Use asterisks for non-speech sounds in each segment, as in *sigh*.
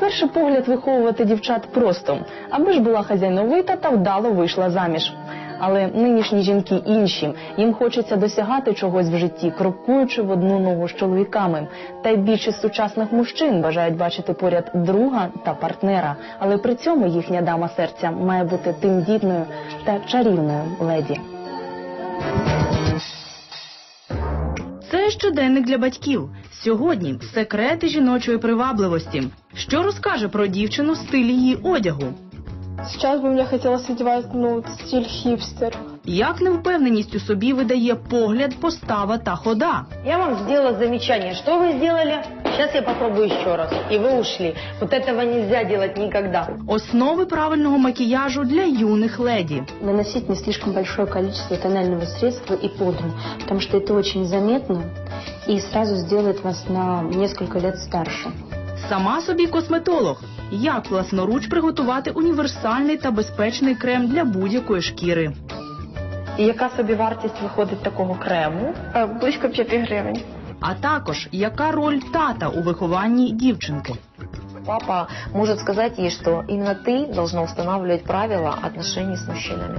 Перший погляд виховувати дівчат просто, аби ж була хазяйновита та вдало вийшла заміж. Але нинішні жінки інші. Їм хочеться досягати чогось в житті, крокуючи в одну ногу з чоловіками. Та й більшість сучасних мужчин бажають бачити поряд друга та партнера. Але при цьому їхня дама серця має бути тендітною та чарівною леді. Це щоденник для батьків. Сьогодні секрети жіночої привабливості. Що розкаже про дівчину в стилі її одягу? Сейчас бы мне хотелось одевать, ну, стиль хипстер Як невпевненість у собі видає погляд, постава та хода? Я вам сделала замечание. Что вы сделали? Сейчас я попробую еще раз. И вы ушли. Вот этого нельзя делать никогда. Основи правильного макіяжу для юних леді. наносить не слишком большое количество тонального средства и пудры, потому что это очень заметно и сразу сделает вас на несколько лет старше. Сама собі косметолог. Як власноруч приготувати універсальний та безпечний крем для будь-якої шкіри? І яка собі вартість виходить такого крему? Близько Близко 5 гривень. А також яка роль тата у вихованні дівчинки? Папа может сказать ей, что именно ты должна устанавливать правила отношений с мужчинами.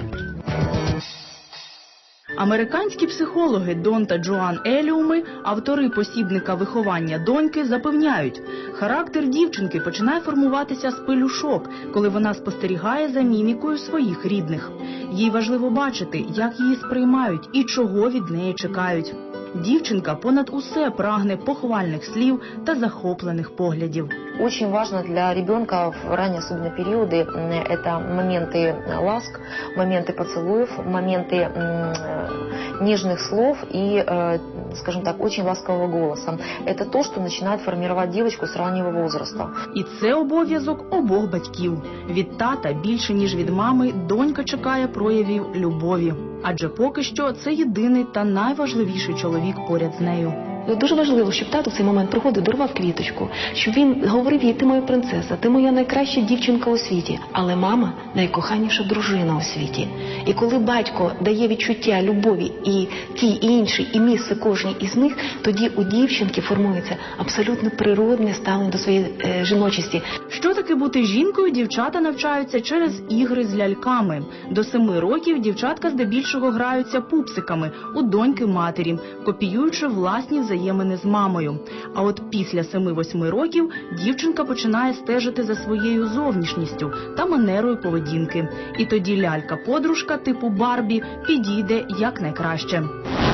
Американські психологи Дон та Джоан Еліуми, автори посібника виховання доньки, запевняють, характер дівчинки починає формуватися з пелюшок, коли вона спостерігає за мімікою своїх рідних. Їй важливо бачити, як її сприймають і чого від неї чекають. Дівчинка понад усе прагне похвальних слів та захоплених поглядів. Очень важно для ребенка в ранние особенно периоды м, это моменты ласк, моменты поцелуев, моменты м, э, нежных слов и, э, скажем так, очень ласкового голоса. Это то, что начинает формировать девочку с раннего возраста. І це обов'язок обох батьків. Від тата більше ніж від мами донька чекає проявів любові. Адже поки що це єдиний та найважливіший чоловік поряд з нею. Дуже важливо, щоб тато в цей момент проходив, дарував квіточку, щоб він говорив їй, ти моя принцеса, ти моя найкраща дівчинка у світі, але мама найкоханіша дружина у світі. І коли батько дає відчуття любові і ті, і інші, і місце кожній із них, тоді у дівчинки формується абсолютно природне ставлення до своєї е, жіночості. Що таке бути жінкою, дівчата навчаються через ігри з ляльками. До семи років дівчатка здебільшого граються пупсиками у доньки матері, копіюючи власні взаємини з мамою. А от після семи-восьми років дівчинка починає стежити за своєю зовнішністю та манерою поведінки. І тоді лялька-подружка типу Барбі підійде якнайкраще.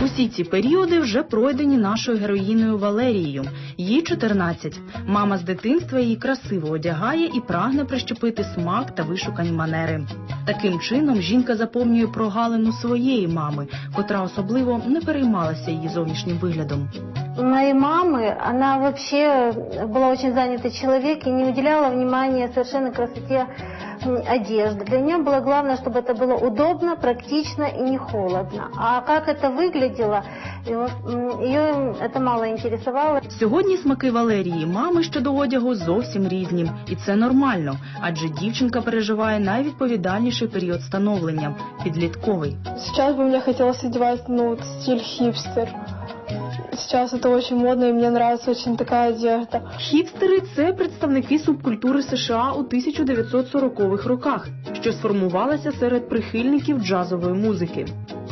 Усі ці періоди вже пройдені нашою героїною Валерією. Їй 14. Мама з дитинства її красиво одягає і прагне прищепити смак та вишукані манери. Таким чином жінка заповнює прогалину своєї мами, котра особливо не переймалася її зовнішнім виглядом У моей мамы, она вообще была очень занятый человек и не уделяла внимания совершенно красоте м, одежды. Для нее было главное, чтобы это было удобно, практично и не холодно. А как это выглядело, его- м, ее это мало интересовало. Сьогодні смаки Валерії мами щодо одягу зовсім різні, і це нормально, адже дівчинка переживає найвідповідальніший період становлення підлітковий. Сейчас бы мне хотелось одевать, ну, вот стиль хипстер. Сейчас это очень модно, и мне нравится очень такая одежда. Хіпстери це представники субкультури США у 1940-х роках, що сформувалася серед прихильників джазової музики.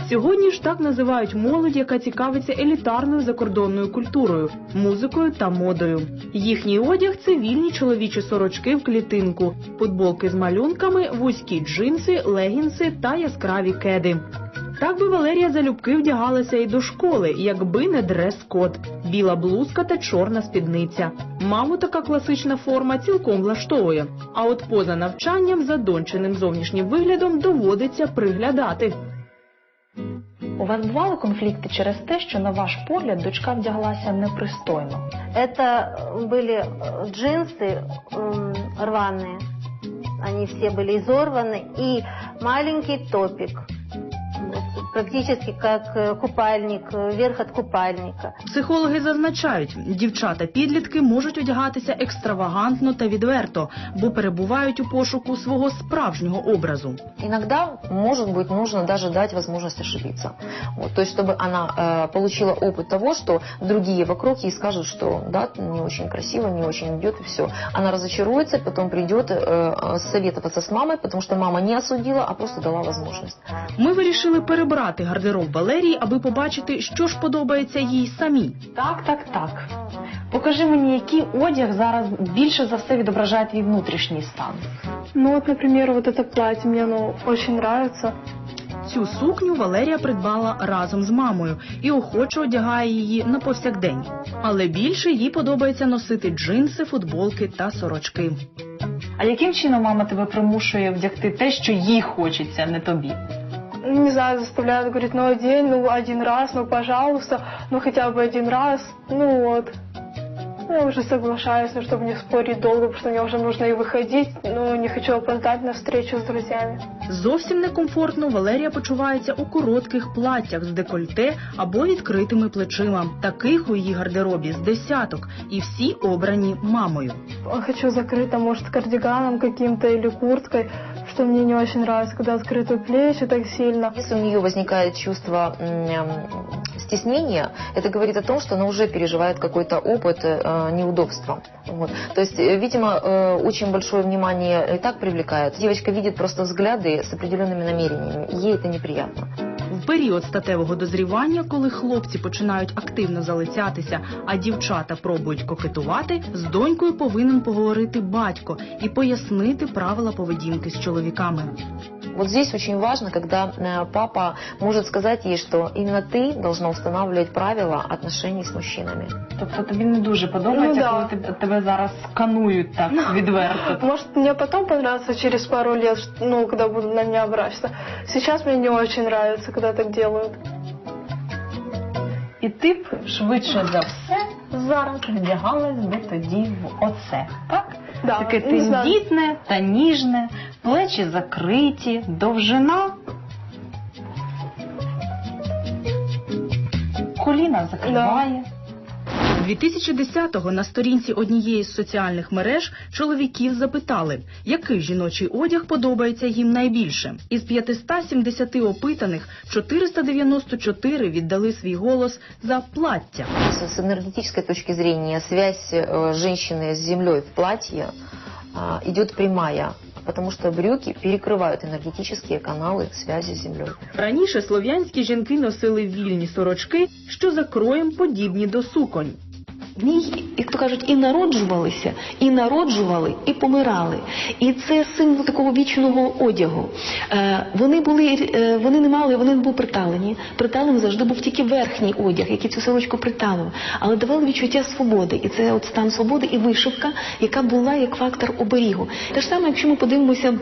Сьогодні ж так називають молодь, яка цікавиться елітарною закордонною культурою, музикою та модою. Їхній одяг це вільні чоловічі сорочки в клітинку, футболки з малюнками, вузькі джинси, легінси та яскраві кеди. Так би Валерія залюбки вдягалася і до школи, якби не дрес-код, біла блузка та чорна спідниця. Маму така класична форма цілком влаштовує. А от поза навчанням за дончиним зовнішнім виглядом доводиться приглядати. У вас бували конфлікти через те, що на ваш погляд дочка вдяглася непристойно? Это были э, джинсы м, рваные. Они все были изорваны. И маленький топик. Вот, Практически как э, купальник, э, верх от купальника. Психологи зазначають, дівчата-підлітки можуть одягатися екстравагантно та відверто, бо перебувають у пошуку свого справжнього образу. Иногда, может быть, нужно даже дать возможность ошибиться. Вот, то есть, чтобы она э, получила опыт того, что другие вокруг ей скажут, что да, не очень красиво, не очень идет и все. Она разочаруется, потом придет э, советоваться с мамой, потому что мама не осудила, а просто дала возможность. Ми вирішили перебрати гардероб Валерії, аби побачити, що ж подобається їй самій. Так, так, так. Покажи мені, який одяг зараз більше за все відображає твій внутрішній стан. Ну вот, например, вот это платье мне оно очень нравится. Цю сукню Валерія придбала разом з мамою і охоче одягає її на повсякдень. Але більше їй подобається носити джинси, футболки та сорочки. А яким чином мама тебе примушує вдягти те, що їй хочеться, не тобі? Ну, Не знаю, заставляют, говорит, ну одень, ну один раз, ну пожалуйста, ну хотя бы один раз, ну вот. Ну, Я уже соглашаюсь, ну, чтобы не спорить долго, потому что мне уже нужно и выходить, но не хочу опоздать на встречу с друзьями. Зовсім некомфортно Валерія почувається у коротких платтях з декольте або відкритими плечима. Таких у її гардеробі з десяток, і всі обрані мамою. Хочу закрыто, может, кардиганом каким-то или курткой, что мне не очень нравится, когда открыты плечи так сильно. Если у нее возникает чувство стеснения, это говорит о том, что она уже переживает какой-то опыт э, неудобства. Вот. То есть, э, видимо, э, очень большое внимание и так привлекает. Девочка видит просто взгляды с определенными намерениями, ей это неприятно. Період статевого дозрівання, коли хлопці починають активно залицятися, а дівчата пробують кокетувати, з донькою повинен поговорити батько і пояснити правила поведінки з чоловіками. Вот здесь очень важно, когда э, папа может сказать ей, что именно ты должна устанавливать правила отношений с мужчинами. Тобто тобі не дуже подобається, Ну, да. коли тебе, тебе зараз сканують так відверто. *laughs* Может, мне потом понравится через пару лет, ш- ну, когда будут на меня обращаться. Сейчас мне не очень нравится, когда так делают. І ти б швидше за все зараз вдягалась би тоді в оце, так? Да, Таке не знаю. тендітне та ніжне, плечі закриті, довжина. Коліна закриває. 2010-го на сторінці однієї з соціальних мереж чоловіків запитали, який жіночий одяг подобається їм найбільше. Із 570 опитаних 494 віддали свій голос за плаття. С, с энергетической точки зрения связь э, женщины с землей в платье а, идет прямая, потому что брюки перекрывают энергетические каналы связи с землей. Раніше слов'янські жінки носили вільні сорочки, що за кроєм подібні до суконь. В ній, як то кажуть, і народжувалися, і народжували, і помирали. І це символ такого вічного одягу. Е, вони були, е, вони не мали, вони не були приталені. Приталений завжди був тільки верхній одяг, який цю сорочку приталив. Але давали відчуття свободи. І це от стан свободи і вишивка, яка була як фактор оберігу. Те ж саме, якщо ми подивимося.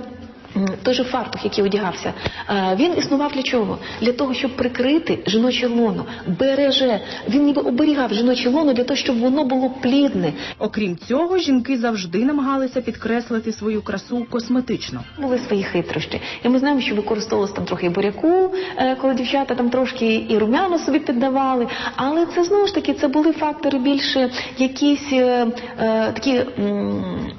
Той же фартух, який одягався, е, він існував для чого? Для того, щоб прикрити жіноче лоно, береже. Він ніби оберігав жіноче лоно для того, щоб воно було плідне. Окрім цього, жінки завжди намагалися підкреслити свою красу косметично. Були свої хитрощі. І ми знаємо, що використовувалось там трохи буряку, е, коли дівчата там трошки і румяно собі піддавали. Але це знову ж таки це були фактори більше якісь е, е, такі. м,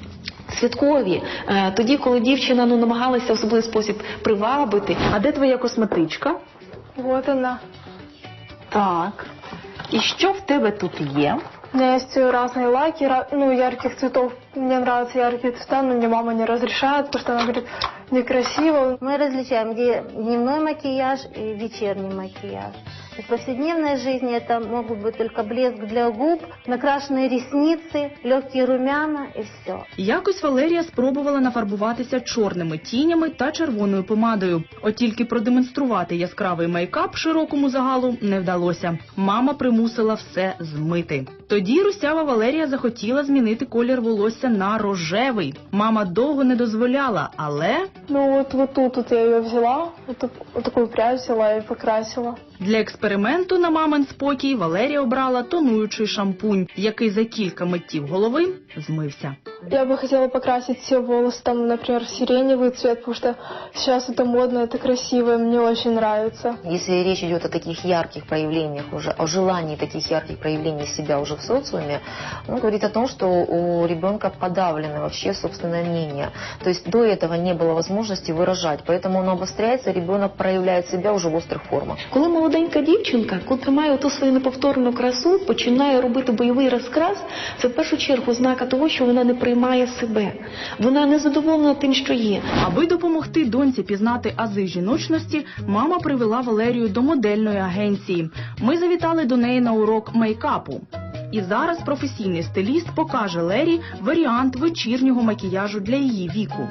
Святкові, Е, тоді, коли дівчина ну намагалася в особливий спосіб привабити. А де твоя косметичка? Вот она. Так. І що в тебе тут є? У меня есть разные лаки, ну, ярких цветов. Мне нравятся яркие цвета, но мне мама не разрешает, потому что она говорит, некрасиво. Мы различаем, где дневной макияж и вечерний макияж. То есть в повседневной жизни это могут быть только блеск для губ, накрашенные ресницы, легкие румяна и все. Якось Валерія спробувала нафарбуватися чорними тінями та червоною помадою. От тільки продемонструвати яскравий мейкап широкому загалу не вдалося. Мама примусила все змити. Тоді русява Валерія захотіла змінити колір волосся на рожевий. Мама довго не дозволяла, але Ну от, от тут от я його взяла, от, от таку прясила і покрасила. Для експерименту на мамин спокій Валерія обрала тонуючий шампунь, який за кілька миттів голови змився. Я бы хотела покрасить все волосы, там, например, в сиреневый цвет, потому что сейчас это модно, это красиво, и мне очень нравится. Если речь идет о таких ярких проявлениях уже, о желании таких ярких проявлений себя уже в социуме, он говорит о том, что у ребенка подавлено вообще собственное мнение. То есть до этого не было возможности выражать, поэтому оно обостряется, ребенок проявляет себя уже в острых формах. Коли молоденька дівчинка, котра має ту свою неповторну красу, починає робити бойовий розкрас, це в першу чергу ознака того, що вона не приймає себе. Вона не задоволена тим, що є. Аби допомогти доньці пізнати ази жіночності, мама привела Валерію до модельної агенції. Ми завітали до неї на урок мейкапу. І зараз професійний стиліст покаже Лері варіант вечірнього макіяжу для її віку.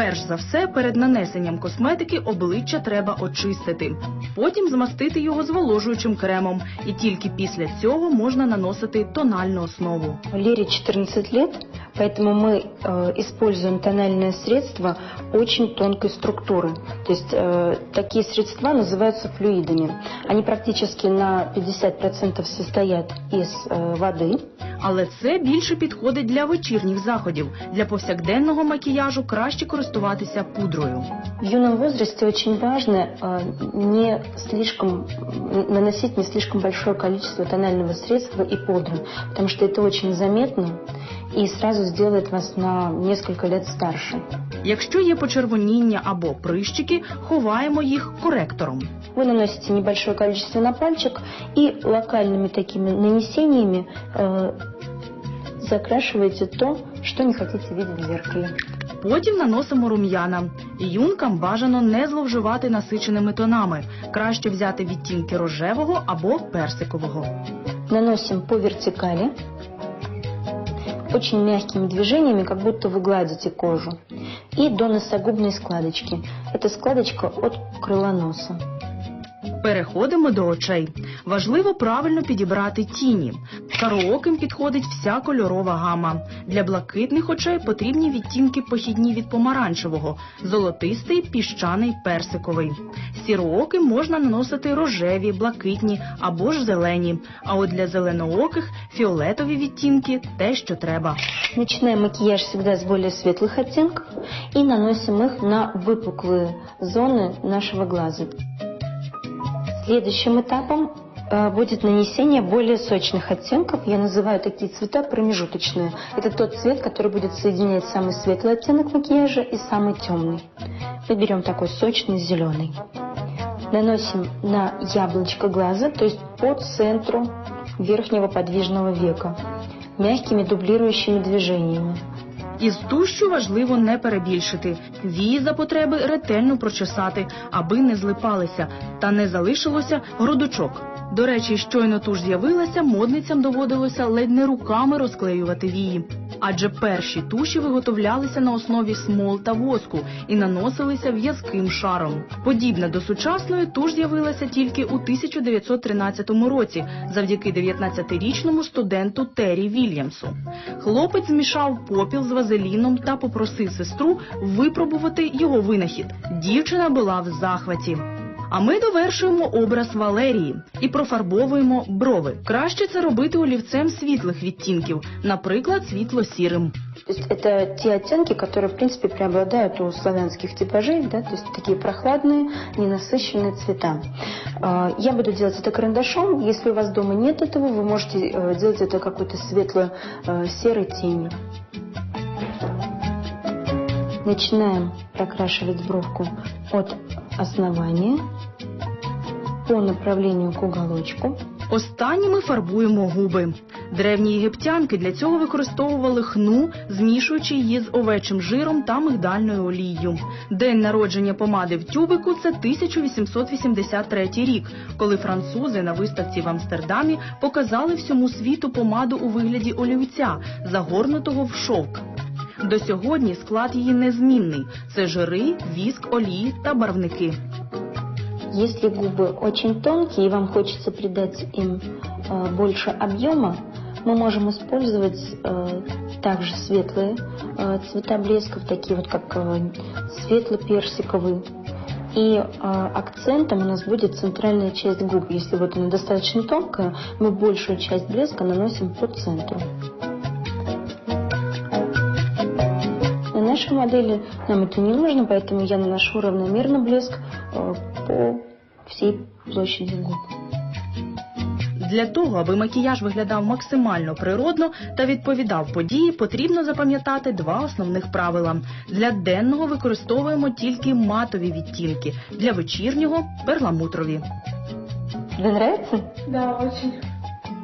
Перш за все, перед нанесенням косметики обличчя треба очистити, потім змастити його зволожуючим кремом, і тільки після цього можна наносити тональну основу. Лірі 14 лет, поэтому мы э, используем тональные средства очень тонкой структуры. То есть э, такие средства называются флюидами. Они практически на 50% состоят из э, воды. Але це більше підходить для вечірніх заходів. Для повсякденного макіяжу краще користуватися пудрою. В юном возрасте очень важно э, не слишком м, наносить не слишком большое количество тонального средства и пудры, потому что это очень заметно и сразу сделает вас на несколько лет старше. Якщо є почервоніння або прищики, ховаємо їх коректором. Вы наносите небольшое количество на пальчик и локальными такими нанесениями э, закрашиваете то, что не хотите видеть в зеркале. Потім наносимо рум'яна. Юнкам бажано не зловживати насиченими тонами. Краще взяти відтінки рожевого або персикового. Наносим по вертикали, очень мягкими движениями, как будто вы гладите кожу. И до носогубной складочки. Это складочка от крыла носа. Переходимо до очей. Важливо правильно підібрати тіні. Караоким підходить вся кольорова гама. Для блакитних очей потрібні відтінки похідні від помаранчевого, золотистий, піщаний, персиковий. Сірооким можна наносити рожеві, блакитні або ж зелені. А от для зеленооких фіолетові відтінки те, що треба. Начинаем макияж всегда с более светлых оттенков и наносим их на выпуклые зоны нашего глаза. Следующим этапом э, будет нанесение более сочных оттенков. Я называю такие цвета промежуточные. Это тот цвет, который будет соединять самый светлый оттенок макияжа и самый темный. Мы берем такой сочный зеленый. Наносим на яблочко глаза, то есть по центру верхнего подвижного века, мягкими дублирующими движениями. Із тущу важливо не перебільшити. Вії за потреби ретельно прочесати, аби не злипалися та не залишилося грудочок. До речі, щойно туш з'явилася, модницям доводилося ледь не руками розклеювати вії. Адже перші туші виготовлялися на основі смол та воску і наносилися в'язким шаром. Подібна до сучасної туш з'явилася тільки у 1913 році завдяки 19-річному студенту Террі Вільямсу. Хлопець змішав попіл з вазеліном та попросив сестру випробувати його винахід. Дівчина була в захваті. А ми довершуємо образ Валерії і профарбовуємо брови. Краще це робити олівцем світлих відтінків, наприклад, світло-сірим. То есть это те оттенки, которые, в принципе, преобладают у славянских типажей, да, то есть такие прохладные, ненасыщенные цвета. А, Я буду делать это карандашом. Если у вас дома нет этого, вы можете э, делать это какой-то светло-серой тенью. Начинаем прокрашивать бровку от основания по направлению к уголочку. Останніми фарбуємо губи. Древні єгиптянки для цього використовували хну, змішуючи її з овечим жиром та мигдальною олією. День народження помади в тюбику це 1883 рік, коли французи на виставці в Амстердамі показали всьому світу помаду у вигляді олівця, загорнутого в шовк. До сьогодні склад її незмінний: це жири, віск, олії та барвники. Если губы очень тонкие и вам хочется придать им э, больше объема, мы можем использовать э, также светлые э, цвета блесков, такие вот как э, светло-персиковый И э, акцентом у нас будет центральная часть губ. Если вот она достаточно тонкая, мы большую часть блеска наносим по центру. На нашей модели нам это не нужно, поэтому я наношу равномерно блеск э, по всей площади губ. Для того, аби макіяж виглядав максимально природно та відповідав події, потрібно запам'ятати два основних правила. Для денного використовуємо тільки матові відтінки, для вечірнього перламутрові. Тебе нравится? Да, очень.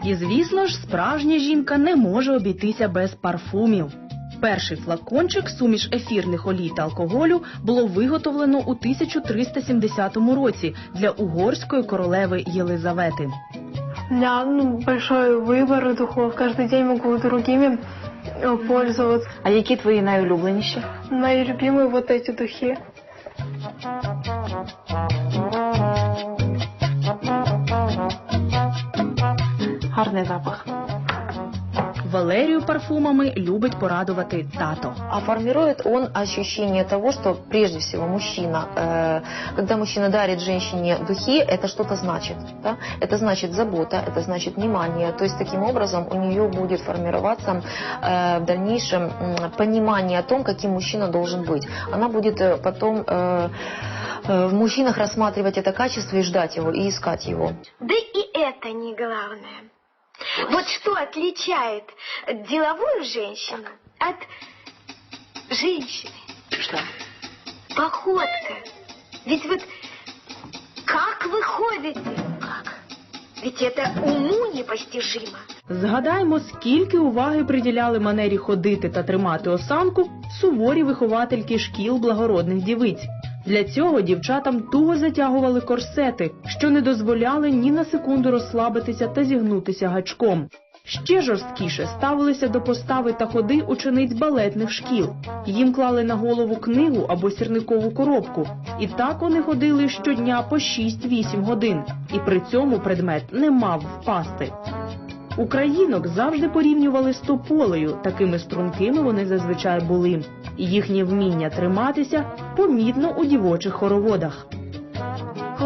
І звісно ж, справжня жінка не може обійтися без парфумів. Перший флакончик суміш ефірних олій та алкоголю було виготовлено у 1370 році для угорської королеви Єлизавети. У меня ну, большой выбор духов. Каждый день могу другими э, пользоваться. А які твої найулюбленіші? Мои любимые вот эти духи. Гарний запах. Валерію парфумами любить порадувати тато. А формирует он ощущение того, что прежде всего мужчина, э, когда мужчина дарит женщине духи, это что-то значит. Да? Это значит забота, это значит внимание. То есть таким образом у нее будет формироваться э, в дальнейшем понимание о том, каким мужчина должен быть. Она будет э, потом э, э, в мужчинах рассматривать это качество и ждать его, и искать его. Да и это не главное. Вот что отличает деловую женщину от женщины? Что? Походка. Ведь вот как вы ходите? Как? Ведь это уму непостижимо. Згадаймо, скільки уваги приділяли манері ходити та тримати осанку суворі виховательки шкіл благородних дівиць. Для цього дівчатам туго затягували корсети, що не дозволяли ні на секунду розслабитися та зігнутися гачком. Ще жорсткіше ставилися до постави та ходи учениць балетних шкіл. Їм клали на голову книгу або сірникову коробку, і так вони ходили щодня по 6-8 годин, і при цьому предмет не мав впасти. Українок завжди порівнювали з тополею, такими стрункими вони зазвичай були. Їхнє вміння триматися помітно у дівочих хороводах.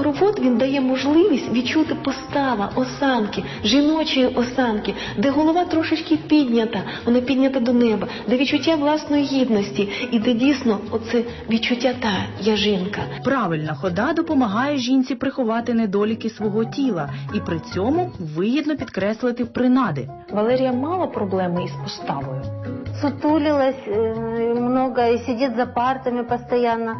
Хоровод він дає можливість відчути постава, осанки, жіночої осанки, де голова трошечки піднята, вона піднята до неба, де відчуття власної гідності, і де дійсно оце відчуття та я жінка. Правильна хода допомагає жінці приховати недоліки свого тіла і при цьому вигідно підкреслити принади. Валерія мала проблеми із поставою. Сутулилась э, много и сидит за партами постоянно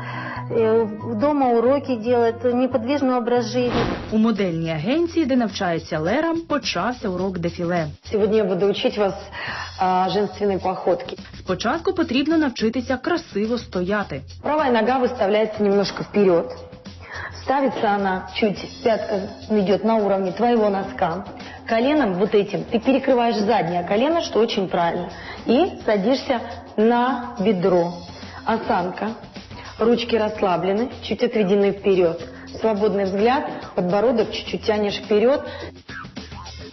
Э, Дома уроки делает, неподвижный образ жизни. У модельній агенції, де навчається Лера, почався урок дефіле. Сегодня я буду учить вас а, женственной походке. Спочатку потрібно навчитися красиво стояти. Правая нога выставляется немножко вперед. Ставится она чуть, пятка идет на уровне твоего носка. Коленом вот этим ты перекрываешь заднее колено, что очень правильно. И садишься на бедро. Осанка. Ручки расслаблены, чуть отведены вперед. Свободный взгляд, подбородок чуть-чуть тянешь вперед.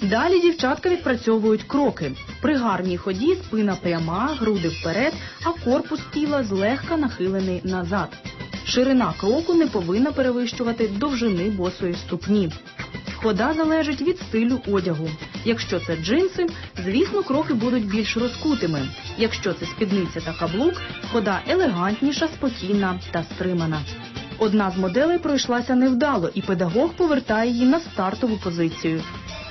Далі дівчатка відпрацьовують кроки. При гарній ході спина пряма, груди вперед, а корпус тіла злегка нахилений назад. Ширина кроку не повинна перевищувати довжини босої ступні. Хода залежить від стилю одягу. Якщо це джинси, звісно, кроки будуть більш розкутими. Якщо це спідниця та каблук, хода елегантніша, спокійна та стримана. Одна з моделей пройшлася невдало, і педагог повертає її на стартову позицію.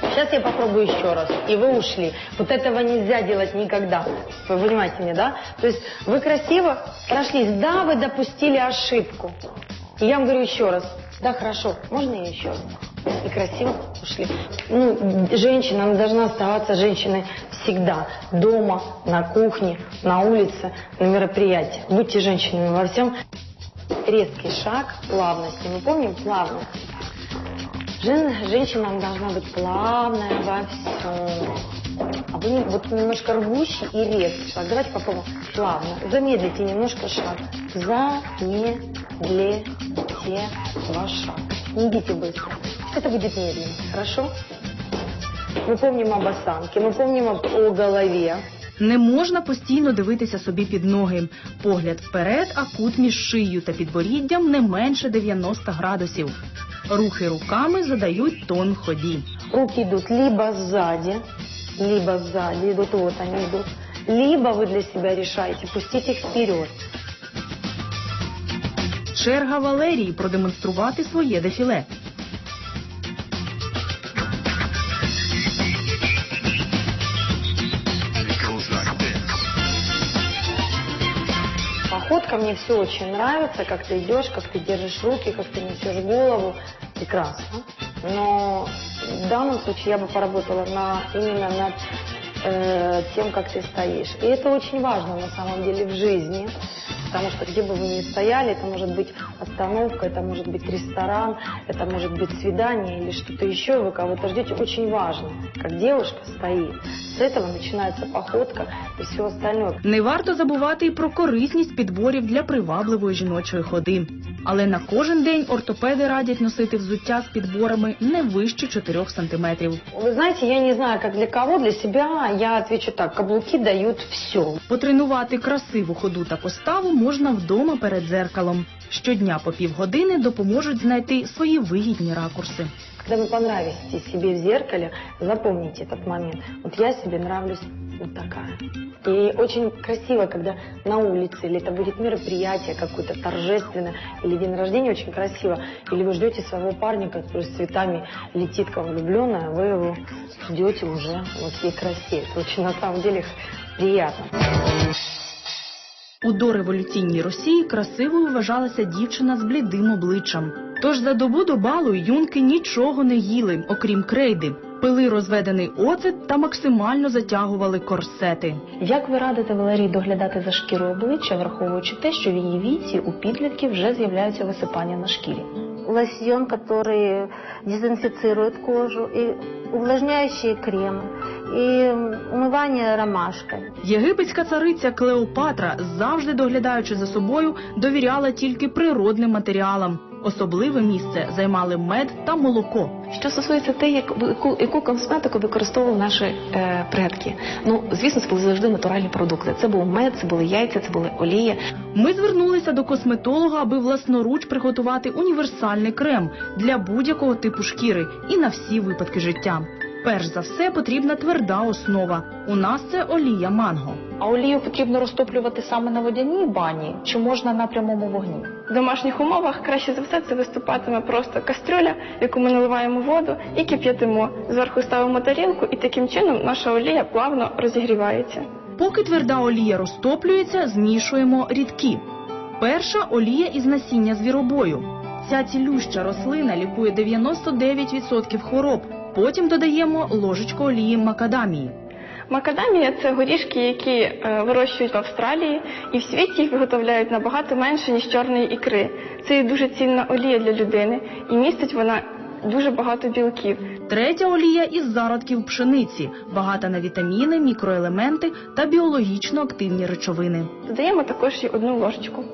Сейчас я попробую еще раз, и вы ушли. Вот этого нельзя делать никогда. Вы понимаете меня, да? То есть вы красиво прошлись. Да, вы допустили ошибку. И я вам говорю еще раз. Да, хорошо, можно я еще раз? И красиво ушли. Ну, женщина, она должна оставаться женщиной всегда. Дома, на кухне, на улице, на мероприятии. Будьте женщинами во всем. Резкий шаг, плавность. Мы помним плавность. Жен- женщина должна быть плавная во всем. А вы вот немножко рвущий и резкий шаг. Давайте попробуем плавно. Замедлите немножко шаг. Замедлите ваш шаг. Не идите быстро. Это будет медленно. Хорошо? Мы помним об осанке, мы помним об, о голове. Не можна постійно дивитися собі під ноги. Погляд вперед, а кут між шиєю та підборіддям не менше 90 градусів. Рухи руками задають тон в ході. Руки идут либо сзади, либо сзади идут, вот они идут. Либо вы для себя решаете пустить их вперед. Черга Валерії продемонструвати своє дефіле. Походка мне все очень нравится, как ты идешь, как ты держишь руки, как ты несешь голову. Прекрасно. Но в данном случае я бы поработала на, именно над э, тем, как ты стоишь. И это очень важно на самом деле в жизни. Потому что где бы вы ни стояли, это может быть остановка, это может быть ресторан, это может быть свидание или что-то еще, вы кого-то ждете. Очень важно, как девушка стоит. С этого начинается походка и все остальное. Не варто забувати і про корисність підборів для привабливої жіночої ходи. Але на кожен день ортопеди радять носити взуття з підборами не вище 4 сантиметрів. Вы знаете, я не знаю, как для кого, для себя я отвечу так, каблуки дают все. Потренувати красиву ходу та поставу можна вдома перед зеркалом. Щодня по півгодини допоможуть знайти свої вигідні ракурси. Когда вы понравитесь себе в зеркале, запомните этот момент. Вот я себе нравлюсь вот такая. И очень красиво, когда на улице, или это будет мероприятие какое-то торжественное, или день рождения очень красиво, или вы ждете своего парня, который с цветами летит как влюбленная, вы его ждете уже во всей красе. Это очень на самом деле приятно. У дореволюційній Росії красивою вважалася дівчина з блідим обличчям. Тож за добу до балу юнки нічого не їли, окрім крейди, пили розведений оцет та максимально затягували корсети. Як ви радите Валерії доглядати за шкірою обличчя, враховуючи те, що в її віці у підлітків вже з'являються висипання на шкірі? лосьон, который дезинфицирует кожу, и увлажняющие кремы, и умывание ромашкой. Єгипетська цариця Клеопатра, завжди доглядаючи за собою, довіряла тільки природним матеріалам. Особливе місце займали мед та молоко. Що стосується те, як яку, яку косметику використовували наші е, предки. Ну, звісно, це були завжди натуральні продукти. Це був мед, це були яйця, це були олія. Ми звернулися до косметолога, аби власноруч приготувати універсальний крем для будь-якого типу шкіри і на всі випадки життя. Перш за все потрібна тверда основа. У нас це олія манго. А олію потрібно розтоплювати саме на водяній бані чи можна на прямому вогні? В домашніх умовах краще за все це виступатиме просто кастрюля, в яку ми наливаємо воду і кип'ятимо. Зверху ставимо тарілку, і таким чином наша олія плавно розігрівається. Поки тверда олія розтоплюється, змішуємо рідкі. Перша олія із насіння звіробою. Ця цілюща рослина лікує 99% хвороб. Потім додаємо ложечку олії макадамії. Макадамія це горішки, які е, вирощують в Австралії, і в світі їх виготовляють набагато менше, ніж чорної ікри. Це є дуже цінна олія для людини, і містить вона дуже багато білків. Третя олія із зародків пшениці, багата на вітаміни, мікроелементи та біологічно активні речовини. Додаємо також і одну ложечку.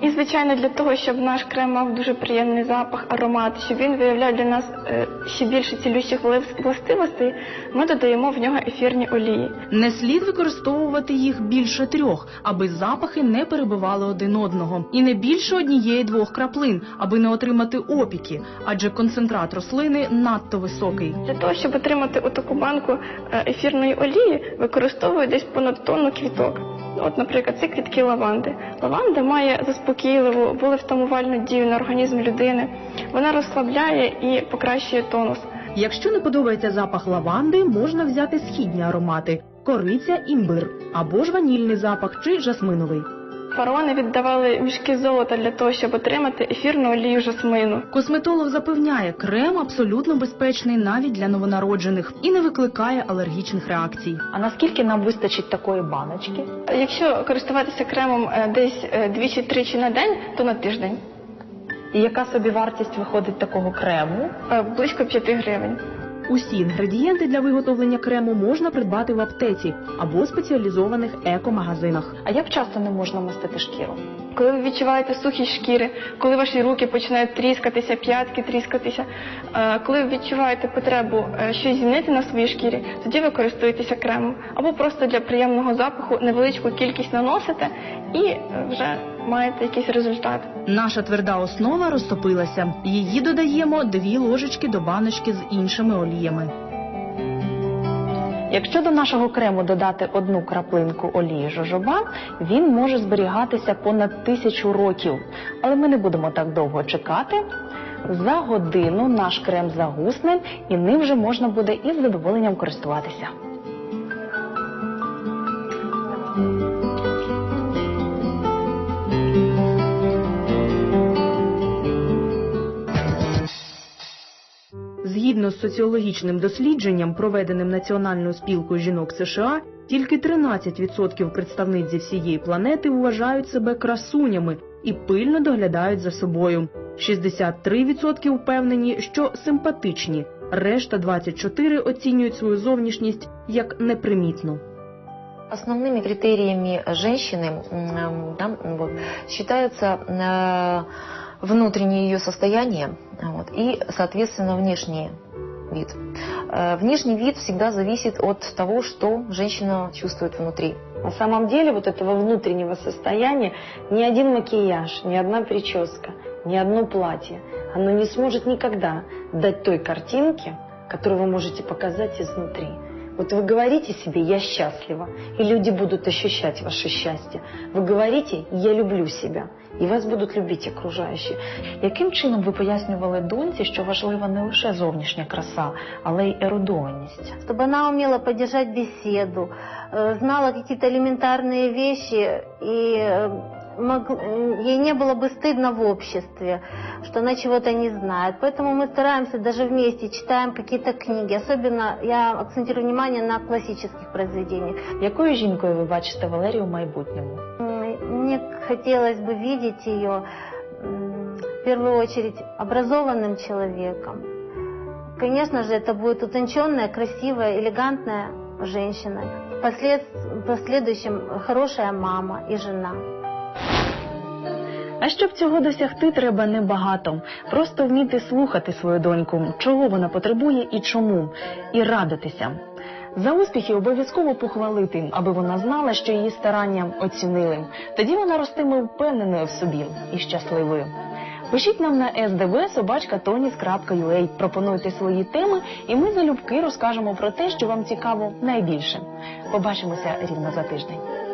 І, звичайно, для того, щоб наш крем мав дуже приємний запах, аромат, щоб він виявляв для нас е, ще більше цілющих властивостей, ми додаємо в нього ефірні олії. Не слід використовувати їх більше трьох, аби запахи не перебивали один одного, і не більше однієї-двох краплин, аби не отримати опіки, адже концентрат рослини надто високий. Для того, щоб отримати отаку банку е, ефірної олії, використовують десь понад тонну квіток. От, наприклад, це квітки лаванди. Лаванда має заспокійливу, болевтамувальну дію на організм людини. Вона розслабляє і покращує тонус. Якщо не подобається запах лаванди, можна взяти східні аромати кориця, імбир або ж ванільний запах чи жасминовий. Фараони віддавали мішки золота для того, щоб отримати ефірну олію жасмину. Косметолог запевняє, крем абсолютно безпечний навіть для новонароджених і не викликає алергічних реакцій. А наскільки нам вистачить такої баночки? Якщо користуватися кремом е, десь е, двічі-тричі на день, то на тиждень І яка собі вартість виходить такого крему? Е, близько 5 гривень. Усі інгредієнти для виготовлення крему можна придбати в аптеці або спеціалізованих екомагазинах. А як часто не можна мастити шкіру? Коли ви відчуваєте сухі шкіри, коли ваші руки починають тріскатися, п'ятки тріскатися, е, коли ви відчуваєте потребу е, щось змінити на своїй шкірі, тоді ви користуєтеся кремом. Або просто для приємного запаху невеличку кількість наносите і е, вже маєте якийсь результат. Наша тверда основа розтопилася. Її додаємо дві ложечки до баночки з іншими оліями. Якщо до нашого крему додати одну краплинку олії жожоба, він може зберігатися понад тисячу років. Але ми не будемо так довго чекати. За годину наш крем загусне, і ним вже можна буде із задоволенням користуватися. Згідно з соціологічним дослідженням, проведеним Національною спілкою жінок США, тільки 13% представниць зі всієї планети вважають себе красунями і пильно доглядають за собою. 63% впевнені, що симпатичні. Решта 24 оцінюють свою зовнішність як непримітну. Основными критериями женщины м, да, вот, считаются э, внутреннее ее состояние вот, и, соответственно, внешний вид. Э, Внешний вид всегда зависит от того, что женщина чувствует внутри. На самом деле вот этого внутреннего состояния ни один макияж, ни одна прическа, ни одно платье, оно не сможет никогда дать той картинки, которую вы можете показать изнутри. Вот вы говорите себе «я счастлива», и люди будут ощущать ваше счастье. Вы говорите «я люблю себя», и вас будут любить окружающие. Яким чином ви пояснювали доньці, що важлива не лише зовнішня краса, але й ерудованість? чтобы она умела поддержать беседу, э, знала какие-то элементарные вещи, и э, мог- ей не было бы стыдно в обществе, что она чего-то не знает. Поэтому мы стараемся даже вместе, читаем какие-то книги. Особенно я акцентирую внимание на классических произведениях. Якою жінкою ви бачите Валерію в майбутньому? Мне хотелось бы видеть ее в первую очередь образованным человеком. Конечно же, это будет утонченная, красивая, элегантная женщина. В последующем хорошая мама и жена. А щоб цього досягти, треба небагато. Просто вміти слухати свою доньку, чого вона потребує і чому, і радитися. За успіхи обов'язково похвалити, аби вона знала, що її старання оцінили. Тоді вона ростиме впевненою в собі і щасливою. Пишіть нам на собачка Пропонуйте свої теми, і ми залюбки розкажемо про те, що вам цікаво найбільше. Побачимося рівно за тиждень.